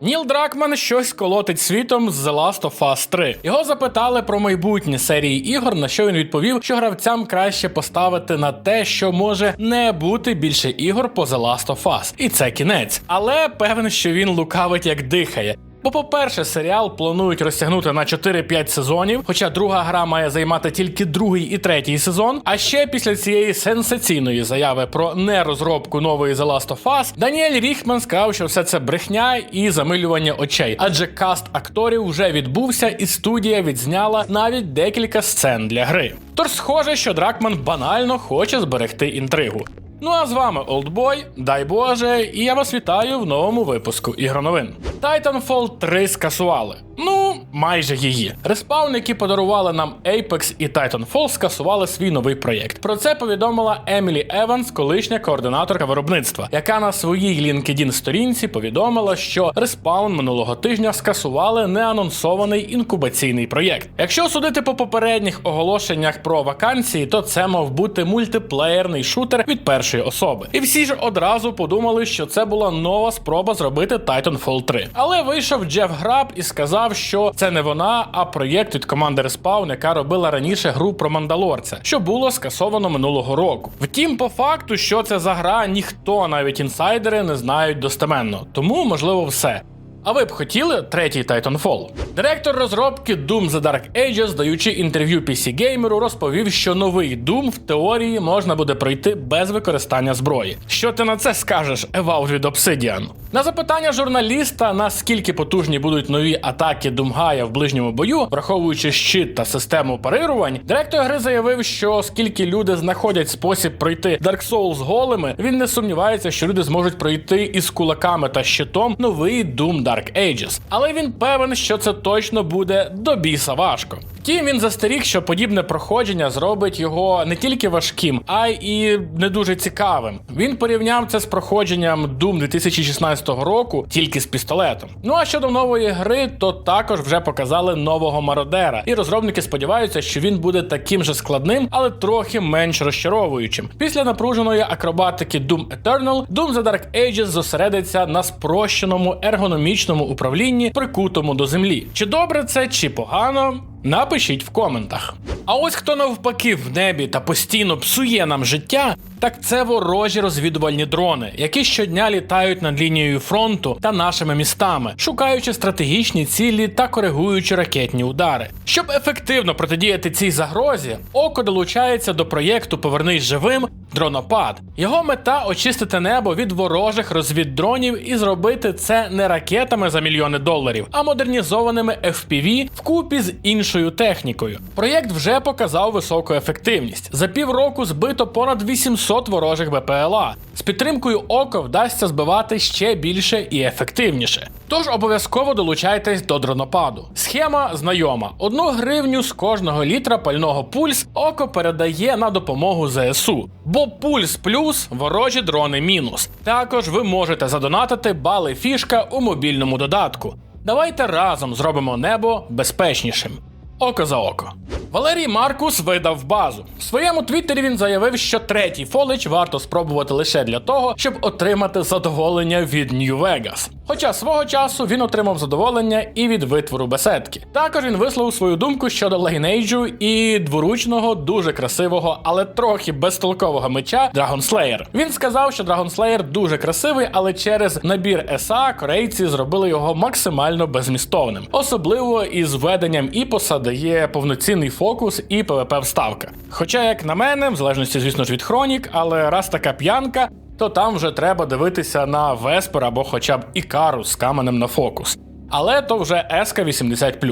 Ніл Дракман щось колотить світом з The Last of Us 3. Його запитали про майбутнє серії ігор, на що він відповів, що гравцям краще поставити на те, що може не бути більше ігор по The Last of Us. І це кінець. Але певен, що він лукавить як дихає. Бо, по-перше, серіал планують розтягнути на 4-5 сезонів, хоча друга гра має займати тільки другий і третій сезон. А ще після цієї сенсаційної заяви про нерозробку нової The Last of Us, Даніель Ріхман сказав, що все це брехня і замилювання очей, адже каст акторів вже відбувся, і студія відзняла навіть декілька сцен для гри. Тож схоже, що Дракман банально хоче зберегти інтригу. Ну а з вами Олдбой, дай Боже, і я вас вітаю в новому випуску ігроновин. Titanfall 3 скасували. Ну, майже її. Респаун, які подарували нам Apex і Titanfall, скасували свій новий проєкт. Про це повідомила Емілі Еванс, колишня координаторка виробництва, яка на своїй LinkedIn сторінці повідомила, що Respawn минулого тижня скасували неанонсований інкубаційний проєкт. Якщо судити по попередніх оголошеннях про вакансії, то це мав бути мультиплеєрний шутер від першої особи. І всі ж одразу подумали, що це була нова спроба зробити Titanfall 3. Але вийшов Джеф Граб і сказав, що це не вона, а проєкт від команди Respawn, яка робила раніше гру про Мандалорця, що було скасовано минулого року. Втім, по факту, що це за гра, ніхто, навіть інсайдери, не знають достеменно. Тому можливо все. А ви б хотіли третій Titanfall? Директор розробки Doom The Dark Ages, даючи інтерв'ю PC Gamer, розповів, що новий Doom в теорії можна буде пройти без використання зброї. Що ти на це скажеш, Eval від Obsidian? На запитання журналіста, наскільки потужні будуть нові атаки Думгая в ближньому бою, враховуючи щит та систему парирувань, директор гри заявив, що оскільки люди знаходять спосіб пройти Dark Souls голими, він не сумнівається, що люди зможуть пройти із кулаками та щитом новий Doom Dark Ages. Але він певен, що це точно буде до біса важко. Втім, він застеріг, що подібне проходження зробить його не тільки важким, а й не дуже цікавим. Він порівняв це з проходженням Doom 2016 року тільки з пістолетом. Ну а щодо нової гри, то також вже показали нового мародера, і розробники сподіваються, що він буде таким же складним, але трохи менш розчаровуючим. Після напруженої акробатики Doom Eternal, Doom The Dark Ages зосередиться на спрощеному ергономічному управлінні, прикутому до землі. Чи добре це, чи погано? Напишіть в коментах. А ось хто навпаки в небі та постійно псує нам життя, так це ворожі розвідувальні дрони, які щодня літають над лінією фронту та нашими містами, шукаючи стратегічні цілі та коригуючи ракетні удари. Щоб ефективно протидіяти цій загрозі, око долучається до проєкту Повернись живим. Дронопад. Його мета очистити небо від ворожих розвіддронів і зробити це не ракетами за мільйони доларів, а модернізованими FPV вкупі з іншою технікою. Проєкт вже показав високу ефективність. За півроку збито понад 800 ворожих БПЛА. З підтримкою око вдасться збивати ще більше і ефективніше. Тож обов'язково долучайтесь до дронопаду. Схема знайома: одну гривню з кожного літра пального пульс око передає на допомогу ЗСУ. Бо пульс плюс ворожі дрони мінус. Також ви можете задонатити бали фішка у мобільному додатку. Давайте разом зробимо небо безпечнішим. Око за око. Валерій Маркус видав базу. В своєму твіттері він заявив, що третій фолич варто спробувати лише для того, щоб отримати задоволення від Vegas. Хоча свого часу він отримав задоволення і від витвору беседки. Також він висловив свою думку щодо Lineage і дворучного, дуже красивого, але трохи безтолкового меча Slayer. Він сказав, що Slayer дуже красивий, але через набір еса корейці зробили його максимально безмістовним, особливо із введенням іпоса, де є повноцінний фокус і ПВП вставка. Хоча, як на мене, в залежності, звісно ж, від хронік, але раз така п'янка, то там вже треба дивитися на Веспер або хоча б Ікару з каменем на фокус. Але то вже СК 80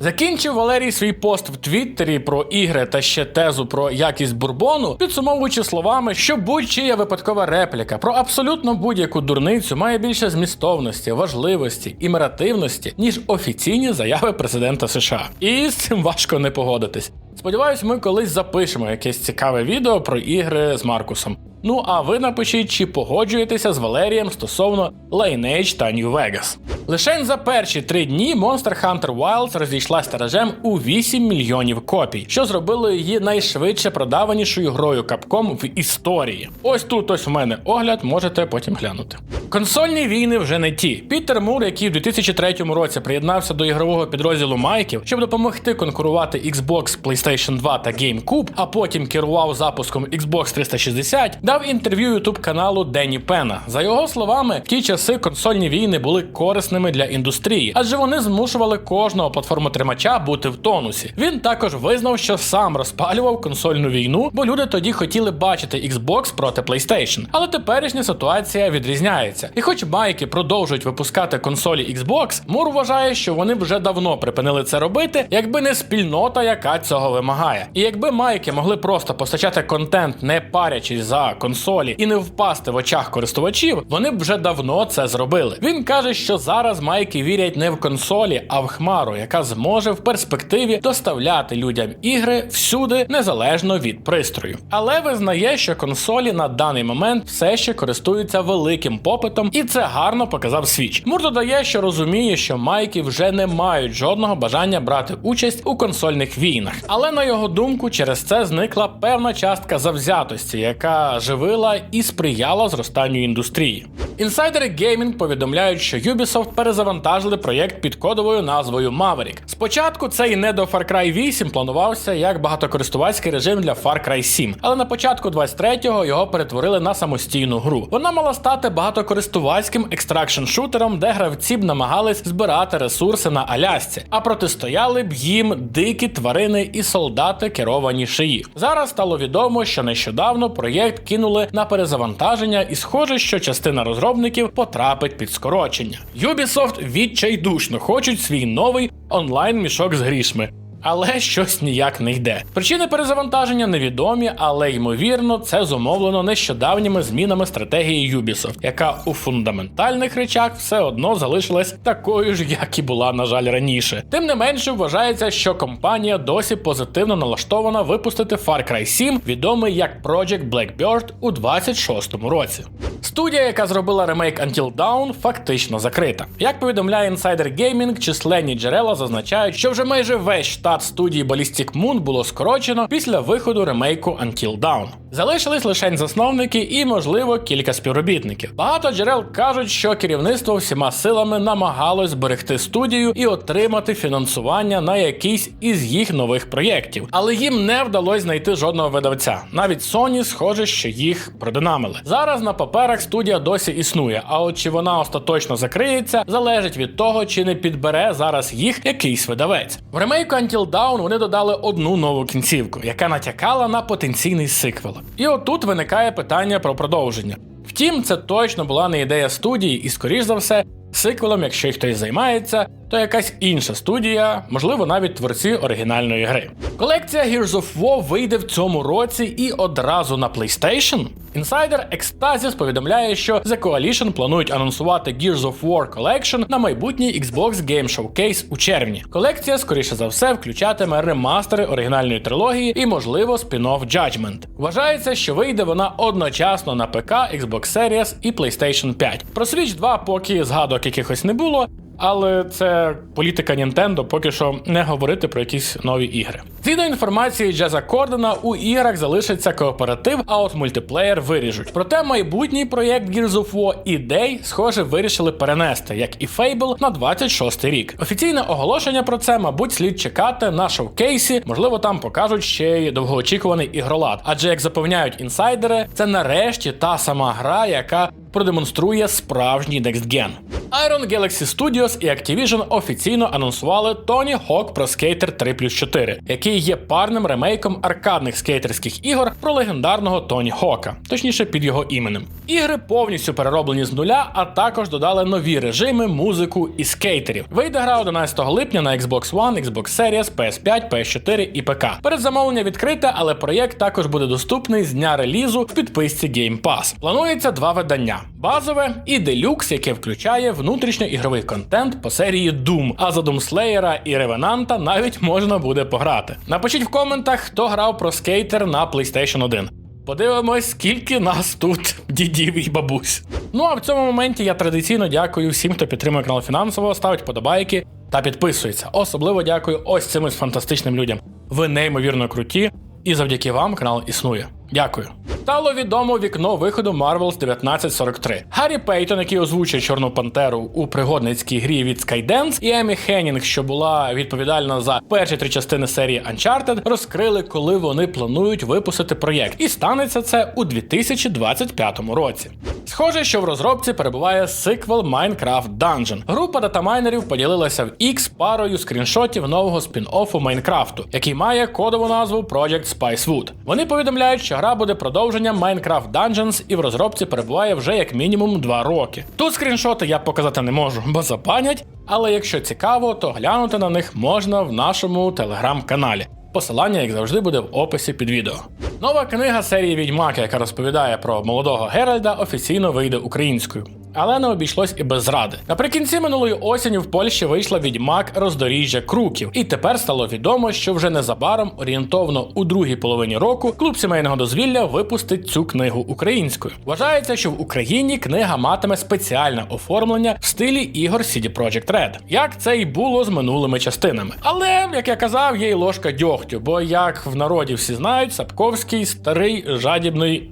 Закінчив Валерій свій пост в Твіттері про ігри та ще тезу про якість бурбону, підсумовуючи словами, що будь-чия випадкова репліка про абсолютно будь-яку дурницю має більше змістовності, важливості і меративності, ніж офіційні заяви президента США. І з цим важко не погодитись. Сподіваюсь, ми колись запишемо якесь цікаве відео про ігри з Маркусом. Ну а ви напишіть, чи погоджуєтеся з Валерієм стосовно Lineage та New Vegas. Лише за перші три дні Monster Hunter Wilds розійшлась тиражем у 8 мільйонів копій, що зробило її найшвидше продаванішою грою Capcom в історії. Ось тут ось в мене огляд, можете потім глянути. Консольні війни вже не ті. Пітер Мур, який в 2003 році приєднався до ігрового підрозділу Майків, щоб допомогти конкурувати Xbox, PlayStation 2 та GameCube, а потім керував запуском Xbox 360, дав інтерв'ю YouTube каналу Денні Пена. За його словами, в ті часи консольні війни були корисними для індустрії, адже вони змушували кожного платформотримача бути в тонусі. Він також визнав, що сам розпалював консольну війну, бо люди тоді хотіли бачити Xbox проти PlayStation. Але теперішня ситуація відрізняється. І хоч майки продовжують випускати консолі Xbox, Мур вважає, що вони вже давно припинили це робити, якби не спільнота, яка цього вимагає. І якби майки могли просто постачати контент, не парячись за консолі і не впасти в очах користувачів, вони б вже давно це зробили. Він каже, що зараз майки вірять не в консолі, а в хмару, яка зможе в перспективі доставляти людям ігри всюди, незалежно від пристрою. Але визнає, що консолі на даний момент все ще користуються великим попитом, і це гарно показав Switch. Мур додає, що розуміє, що майки вже не мають жодного бажання брати участь у консольних війнах. Але на його думку, через це зникла певна частка завзятості, яка живила і сприяла зростанню індустрії. Інсайдери Gaming повідомляють, що Ubisoft перезавантажили проєкт під кодовою назвою Maverick. Спочатку цей не до Far Cry 8 планувався як багатокористувацький режим для Far Cry 7, але на початку 23-го його перетворили на самостійну гру. Вона мала стати багатокористувацьким екстракшн шутером, де гравці б намагались збирати ресурси на Алясці, а протистояли б їм дикі тварини і солдати, керовані шиї. Зараз стало відомо, що нещодавно проєкт кинули на перезавантаження, і схоже, що частина розробників потрапить під скорочення. Ubisoft відчайдушно хочуть свій новий онлайн мішок з грішми. Але щось ніяк не йде. Причини перезавантаження невідомі, але ймовірно, це зумовлено нещодавніми змінами стратегії Ubisoft, яка у фундаментальних речах все одно залишилась такою ж, як і була, на жаль, раніше. Тим не менше, вважається, що компанія досі позитивно налаштована випустити Far Cry 7, відомий як Project Blackbird у 26-му році. Студія, яка зробила ремейк Until Dawn, фактично закрита. Як повідомляє Insider Gaming, численні джерела зазначають, що вже майже весь штат студії Ballistic Moon було скорочено після виходу ремейку Until Dawn. Залишились лише засновники і, можливо, кілька співробітників. Багато джерел кажуть, що керівництво всіма силами намагалось зберегти студію і отримати фінансування на якийсь із їх нових проєктів, але їм не вдалося знайти жодного видавця. Навіть Sony схоже, що їх продинамили. Зараз на паперах студія досі існує, а от чи вона остаточно закриється, залежить від того, чи не підбере зараз їх якийсь видавець. В ремейку Until Dawn вони додали одну нову кінцівку, яка натякала на потенційний сиквел. І отут виникає питання про продовження. Втім, це точно була не ідея студії, і, скоріш за все, сиквелом, якщо й хтось займається, то якась інша студія, можливо, навіть творці оригінальної гри. Колекція Gears of War вийде в цьому році і одразу на PlayStation. Інсайдер Ecstasis повідомляє, що The Coalition планують анонсувати Gears of War Collection на майбутній Xbox Game Showcase у червні. Колекція, скоріше за все, включатиме ремастери оригінальної трилогії і, можливо, спін-офф Judgment. Вважається, що вийде вона одночасно на ПК, Xbox Series і PlayStation 5. Про Switch 2 поки згадок якихось не було. Але це політика Nintendo поки що не говорити про якісь нові ігри. Згідно інформації Джеза Кордена, у іграх залишиться кооператив, а от мультиплеєр виріжуть. Проте майбутній проєкт Gears of War і Day, схоже, вирішили перенести, як і Fable, на 26 рік. Офіційне оголошення про це, мабуть, слід чекати на шоукейсі. Можливо, там покажуть ще й довгоочікуваний ігролад. Адже як запевняють інсайдери, це нарешті та сама гра, яка продемонструє справжній Gen. Iron Galaxy Studios і Activision офіційно анонсували Tony Hawk Pro Skater 3 плюс 4, який є парним ремейком аркадних скейтерських ігор про легендарного Тоні Хока, точніше під його іменем. Ігри повністю перероблені з нуля, а також додали нові режими, музику і скейтерів. Вийде гра 11 липня на Xbox One, Xbox Series, PS5, PS4 і ПК. Передзамовлення відкрите, але проєкт також буде доступний з дня релізу в підписці Game Pass. Планується два видання: базове і делюкс, яке включає внутрішньоігровий контент по серії Doom, а за Doomslayer і Ревенанта навіть можна буде пограти. Напишіть в коментах, хто грав про скейтер на PlayStation 1. Подивимось, скільки нас тут дідів і бабусь. Ну а в цьому моменті я традиційно дякую всім, хто підтримує канал фінансово, ставить подобайки та підписується. Особливо дякую ось цим фантастичним людям. Ви неймовірно круті, і завдяки вам канал існує. Дякую. Стало відомо вікно виходу Marvels 1943. Гаррі Пейтон, який озвучує Чорну Пантеру у пригодницькій грі від Skydance, і Емі Хеннінг, що була відповідальна за перші три частини серії Uncharted, розкрили, коли вони планують випустити проєкт. І станеться це у 2025 році. Схоже, що в розробці перебуває сиквел Minecraft Dungeon. Група датамайнерів поділилася в X парою скріншотів нового спін-оффу Майнкрафту, який має кодову назву Project Spicewood. Вони повідомляють, що гра буде продовженням Minecraft Dungeons і в розробці перебуває вже як мінімум 2 роки. Тут скріншоти я показати не можу, бо запанять, але якщо цікаво, то глянути на них можна в нашому телеграм-каналі. Посилання, як завжди, буде в описі під відео. Нова книга серії Відьмак, яка розповідає про молодого Геральда, офіційно вийде українською. Але не обійшлось і без зради. Наприкінці минулої осені в Польщі вийшла відьмак роздоріжжя круків, і тепер стало відомо, що вже незабаром, орієнтовно у другій половині року, клуб сімейного дозвілля випустить цю книгу українською. Вважається, що в Україні книга матиме спеціальне оформлення в стилі ігор CD Projekt Red, як це і було з минулими частинами. Але, як я казав, є й ложка дьогтю, бо як в народі всі знають, Сапковський старий жадібний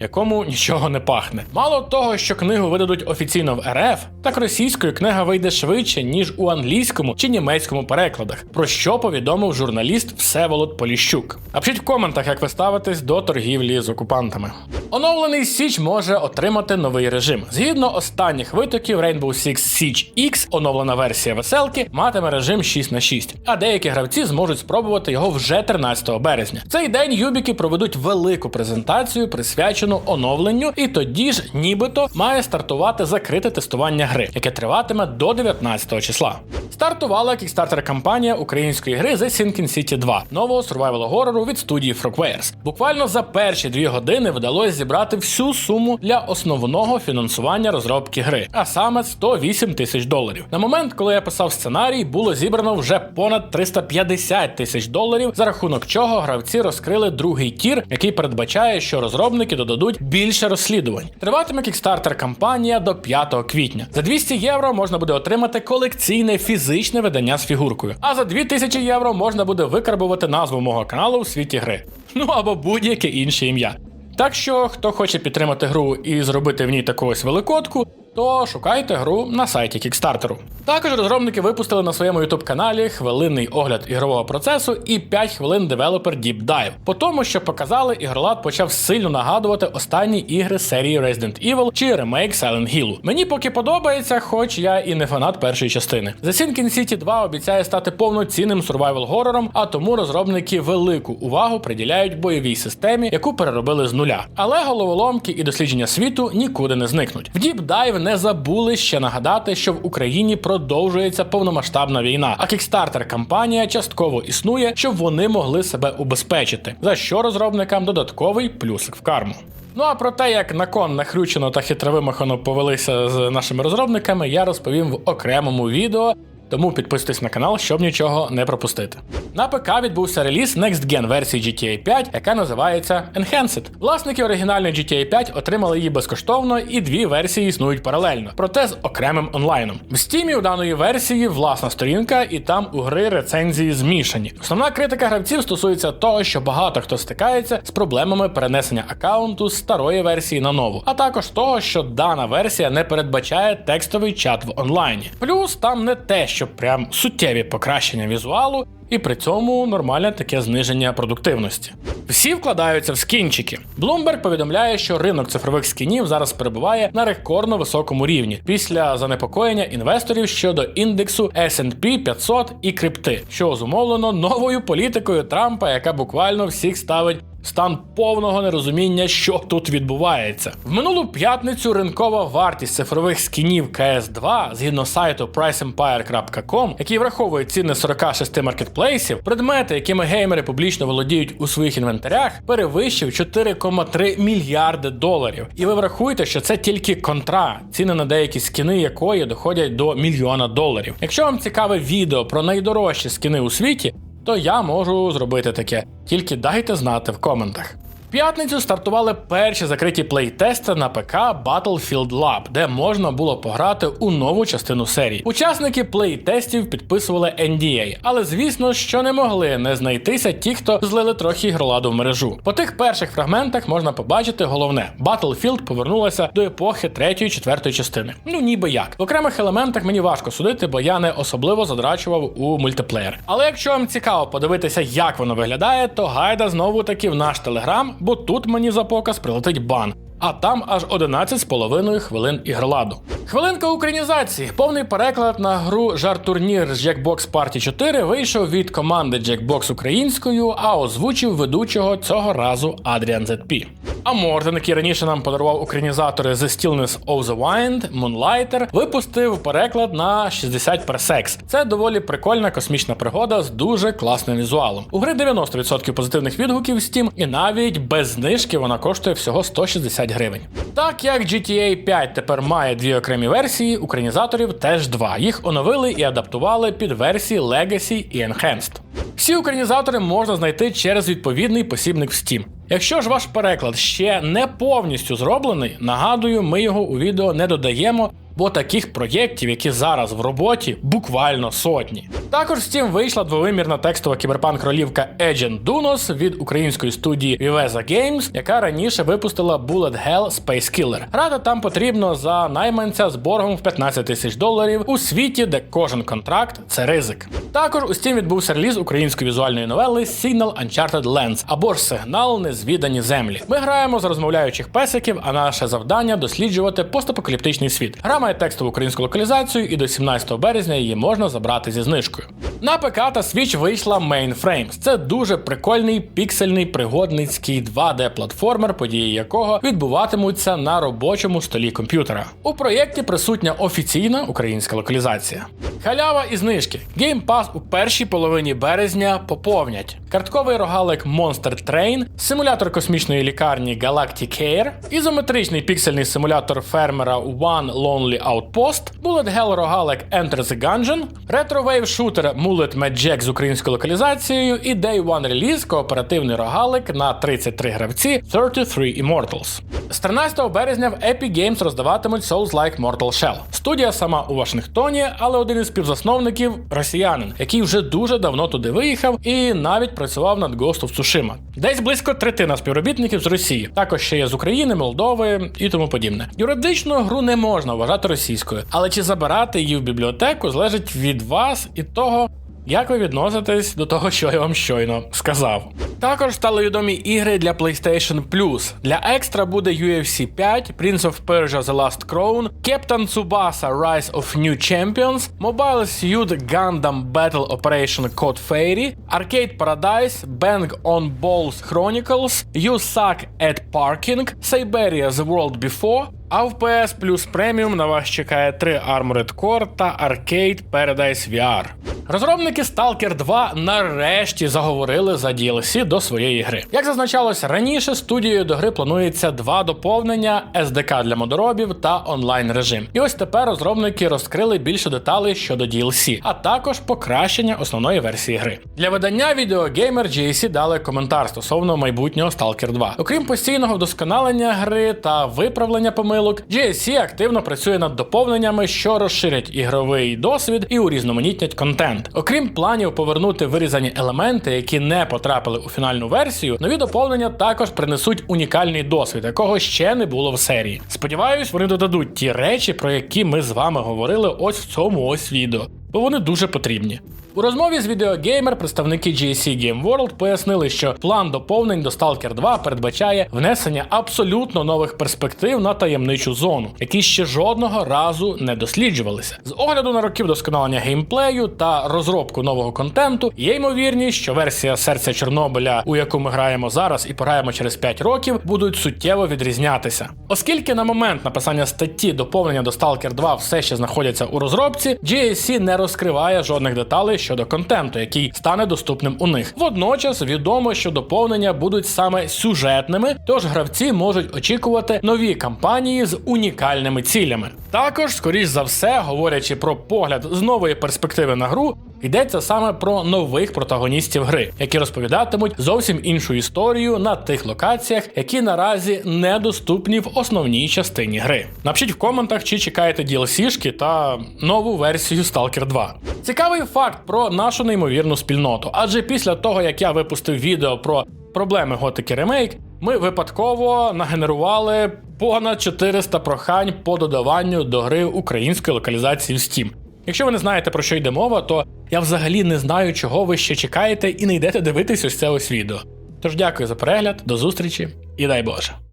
якому нічого не пахне. Мало того, що книгу видадуть офіційно в РФ, так російською книга вийде швидше, ніж у англійському чи німецькому перекладах, про що повідомив журналіст Всеволод Поліщук. Напишіть в коментах, як ви ставитесь до торгівлі з окупантами. Оновлений Січ може отримати новий режим. Згідно останніх витоків, Rainbow Six Siege X, оновлена версія веселки, матиме режим 6 на 6 а деякі гравці зможуть спробувати його вже 13 березня. В цей день юбіки проведуть велику презентацію, присвячену оновленню, і тоді ж, нібито, має стартувати закрите тестування гри, яке триватиме до 19 числа. Стартувала кікстартер кампанія української гри The Sinking City 2, нового survival горору від студії Frogwares. Буквально за перші дві години вдалося зібрати всю суму для основного фінансування розробки гри, а саме 108 тисяч доларів. На момент, коли я писав сценарій, було зібрано вже понад 350 тисяч доларів, за рахунок чого гравці розкрили другий тір, який передбачає, що розробники додадуть більше розслідувань. Триватиме кікстартер кампанія до 5 квітня. За 200 євро можна буде отримати колекційне фізичне видання з фігуркою. А за 2000 євро можна буде викарбувати назву мого каналу в світі гри. Ну або будь-яке інше ім'я. Так що, хто хоче підтримати гру і зробити в ній таку ось великодку, то шукайте гру на сайті Кікстартеру. Також розробники випустили на своєму youtube каналі хвилинний огляд ігрового процесу і 5 хвилин девелопер Deep Dive. По тому, що показали, ігролад почав сильно нагадувати останні ігри серії Resident Evil чи ремейк Silent Hill. Мені поки подобається, хоч я і не фанат першої частини. The Sinking City 2 обіцяє стати повноцінним сурвайвал горором, а тому розробники велику увагу приділяють бойовій системі, яку переробили з нуля. Але головоломки і дослідження світу нікуди не зникнуть. В Deep Dive не забули ще нагадати, що в Україні продовжується повномасштабна війна, а кікстартер кампанія частково існує, щоб вони могли себе убезпечити, за що розробникам додатковий плюсик в карму. Ну а про те, як на кон нахрючено та хитровимахано повелися з нашими розробниками, я розповім в окремому відео. Тому підписуйтесь на канал, щоб нічого не пропустити. На ПК відбувся реліз Next Gen версії GTA 5, яка називається Enhanced. Власники оригінальної GTA 5 отримали її безкоштовно, і дві версії існують паралельно, проте з окремим онлайном. В стімі у даної версії власна сторінка, і там у гри рецензії змішані. Основна критика гравців стосується того, що багато хто стикається з проблемами перенесення аккаунту з старої версії на нову, а також того, що дана версія не передбачає текстовий чат в онлайні. Плюс там не те, що прям суттєві покращення візуалу, і при цьому нормальне таке зниження продуктивності. Всі вкладаються в скінчики. Bloomberg повідомляє, що ринок цифрових скінів зараз перебуває на рекордно високому рівні після занепокоєння інвесторів щодо індексу S&P 500 і крипти, що зумовлено новою політикою Трампа, яка буквально всіх ставить стан повного нерозуміння, що тут відбувається. В минулу п'ятницю ринкова вартість цифрових скінів CS2 згідно сайту priceempire.com, який враховує ціни 46 маркетплейсів, предмети, якими геймери публічно володіють у своїх інвентарях, перевищив 4,3 мільярди доларів. І ви врахуєте, що це тільки контра, ціни на деякі скіни якої доходять до мільйона доларів. Якщо вам цікаве відео про найдорожчі скіни у світі, то я можу зробити таке. Тільки дайте знати в коментах. П'ятницю стартували перші закриті плейтести на ПК Battlefield Lab, де можна було пограти у нову частину серії. Учасники плейтестів підписували NDA, але звісно, що не могли не знайтися ті, хто злили трохи ігроладу в мережу. По тих перших фрагментах можна побачити головне: Battlefield повернулася до епохи третьої, четвертої частини. Ну ніби як. В окремих елементах мені важко судити, бо я не особливо задрачував у мультиплеєр. Але якщо вам цікаво подивитися, як воно виглядає, то гайда знову таки в наш телеграм, бо тут мені за показ прилетить бан. А там аж 11,5 хвилин ігроладу. Хвилинка українізації. Повний переклад на гру Жар-турнір з Jackbox Party 4 вийшов від команди Jackbox українською, а озвучив ведучого цього разу Адріан ZP. А Мортен, який раніше нам подарував українізатори The Stillness of the Wind, Moonlighter, випустив переклад на 60 парсекс. Це доволі прикольна космічна пригода з дуже класним візуалом. У гри 90% позитивних відгуків Steam, і навіть без знижки вона коштує всього 160 гривень. Так як GTA 5 тепер має дві окремі версії, українізаторів теж два. Їх оновили і адаптували під версії Legacy і Enhanced. Всі українізатори можна знайти через відповідний посібник в Steam. Якщо ж ваш переклад ще не повністю зроблений, нагадую, ми його у відео не додаємо, бо таких проєктів, які зараз в роботі, буквально сотні. Також в Steam вийшла двовимірна текстова кіберпанк ролівка Agent Dunos від української студії Viveza Games, яка раніше випустила Bullet Hell Space Killer. Грати там потрібно за найманця з боргом в 15 тисяч доларів у світі, де кожен контракт це ризик. Також у Steam відбувся реліз української візуальної новели Signal Uncharted Lands або ж сигнал Незвідані землі. Ми граємо за розмовляючих песиків, а наше завдання досліджувати постапокаліптичний світ. Гра має текстову українську локалізацію, і до 17 березня її можна забрати зі знижкою. На ПК та Switch вийшла Mainframes. Це дуже прикольний піксельний пригодницький 2D-платформер, події якого відбуватимуться на робочому столі комп'ютера. У проєкті присутня офіційна українська локалізація. Халява і знижки. Game Pass у першій половині березня поповнять. Картковий рогалик Monster Train, симулятор космічної лікарні Galactic Air, ізометричний піксельний симулятор фермера One Lonely Outpost, Bullet Hell рогалик Enter the Gungeon, Retro Wave шутер Mullet Jack з українською локалізацією і Day One Release кооперативний рогалик на 33 гравці 33 Immortals. З 13 березня в Epic Games роздаватимуть Souls-like Mortal Shell. Студія сама у Вашингтоні, але один із співзасновників росіянин, який вже дуже давно туди виїхав і навіть працював над Ghost of Tsushima. Десь близько третина співробітників з Росії, також ще є з України, Молдови і тому подібне. Юридично гру не можна вважати російською, але чи забирати її в бібліотеку залежить від вас і того, як ви відноситесь до того, що я вам щойно сказав? Також стали відомі ігри для PlayStation Plus. Для екстра буде UFC 5, Prince of Persia The Last Crown, Captain Tsubasa Rise of New Champions, Mobile Suit Gundam Battle Operation Code Fairy, Arcade Paradise, Bang on Balls Chronicles, You Suck at Parking, Siberia The World Before, а в PS Plus Premium на вас чекає 3 Armored Core та Arcade Paradise VR. Розробники Stalker 2 нарешті заговорили за DLC до своєї гри. Як зазначалось раніше, студією до гри планується два доповнення SDK для модоробів та онлайн режим. І ось тепер розробники розкрили більше деталей щодо DLC, а також покращення основної версії гри. Для видання відеогеймер GSC дали коментар стосовно майбутнього Stalker 2. Окрім постійного вдосконалення гри та виправлення помилок, GSC активно працює над доповненнями, що розширять ігровий досвід і урізноманітнять контент. Окрім планів повернути вирізані елементи, які не потрапили у фінальну версію, нові доповнення також принесуть унікальний досвід, якого ще не було в серії. Сподіваюсь, вони додадуть ті речі, про які ми з вами говорили ось в цьому ось відео, бо вони дуже потрібні. У розмові з відеогеймер представники GSC Game World пояснили, що план доповнень до Stalker 2 передбачає внесення абсолютно нових перспектив на таємничу зону, які ще жодного разу не досліджувалися. З огляду на роки вдосконалення геймплею та розробку нового контенту, є ймовірність, що версія серця Чорнобиля, у яку ми граємо зараз і пограємо через 5 років, будуть суттєво відрізнятися. Оскільки на момент написання статті доповнення до Stalker 2 все ще знаходяться у розробці, GSC не розкриває жодних деталей щодо контенту, який стане доступним у них. Водночас відомо, що доповнення будуть саме сюжетними, тож гравці можуть очікувати нові кампанії з унікальними цілями. Також, скоріш за все, говорячи про погляд з нової перспективи на гру, йдеться саме про нових протагоністів гри, які розповідатимуть зовсім іншу історію на тих локаціях, які наразі недоступні в основній частині гри. Напишіть в коментах, чи чекаєте DLC-шки та нову версію Stalker 2. Цікавий факт про нашу неймовірну спільноту, адже після того як я випустив відео про проблеми Готики Ремейк, ми випадково нагенерували понад 400 прохань по додаванню до гри української локалізації в Steam. Якщо ви не знаєте про що йде мова, то я взагалі не знаю, чого ви ще чекаєте і не йдете дивитись ось це ось відео. Тож дякую за перегляд, до зустрічі і дай Боже.